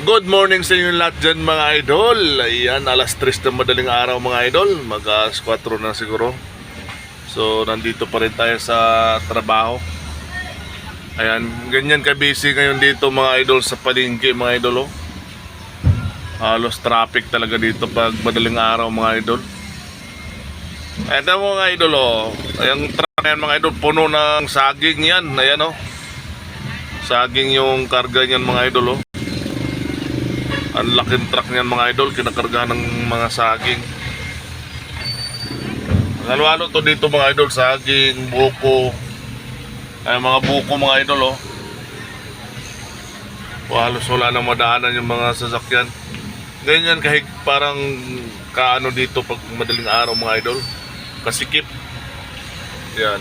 Good morning sa inyo lahat dyan mga idol. Ayan, alas 3 na madaling araw mga idol. Mag alas 4 na siguro. So, nandito pa rin tayo sa trabaho. Ayan, ganyan ka-busy ngayon dito mga idol sa palengke mga idol. Oh. Halos traffic talaga dito pag madaling araw mga idol. Ito mga idol oh. Ayan truck na yan mga idol. Puno ng saging yan. Ayan oh. Saging yung karga niyan mga idol oh. Ang laking truck niyan mga idol, kinakarga ng mga saging. Halo-halo to dito mga idol, saging, buko. Ay mga buko mga idol oh. O, halos wala nang madaanan yung mga sasakyan. Ganyan kahig parang kaano dito pag madaling araw mga idol. Kasikip. Yan.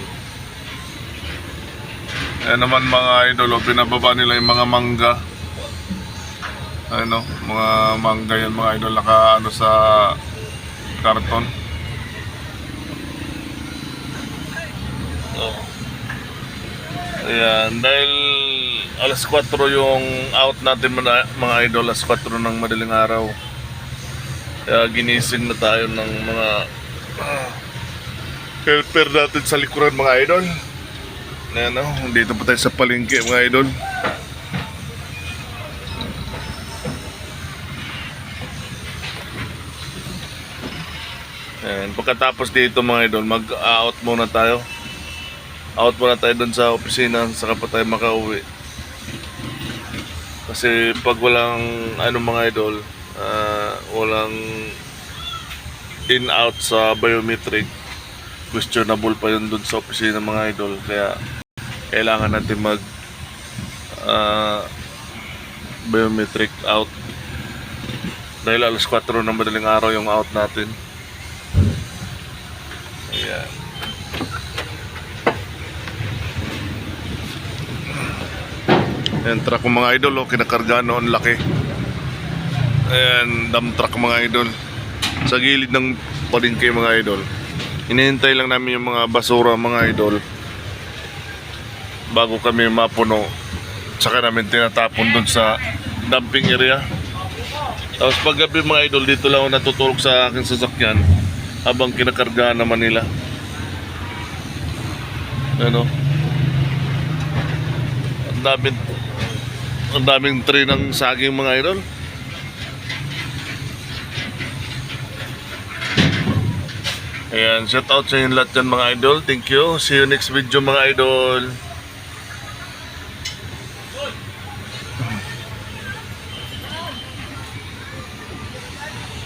Ayan naman mga idol, oh, pinababa nila yung mga mangga ano, mga mangga yan mga idol naka ano sa karton. Oh. Ayan, dahil alas 4 yung out natin mga, idol, alas 4 ng madaling araw. Kaya ginising na tayo ng mga ah, helper natin sa likuran mga idol. Ayan o, dito pa tayo sa palengke mga idol. Ayan, pagkatapos dito mga idol, mag-out muna tayo. Out muna tayo dun sa opisina, saka pa tayo makauwi. Kasi pag walang ano mga idol, ah, walang in-out sa biometric, questionable pa yun dun sa opisina mga idol. Kaya kailangan natin mag ah, biometric out. Dahil alas 4 ng madaling araw yung out natin. Ayan. Ayan, truck mga idol, oh, kinakarga noon, laki. Ayan, dump truck mga idol. Sa gilid ng palengke mga idol. Hinihintay lang namin yung mga basura mga idol. Bago kami mapuno. Tsaka namin tinatapon dun sa dumping area. Tapos paggabi mga idol, dito lang ako natutulog sa aking sasakyan habang kinakarga naman nila. Ano? Ang daming ang daming tray ng saging mga idol. Ayan, shout out sa inyo lahat dyan mga idol. Thank you. See you next video mga idol.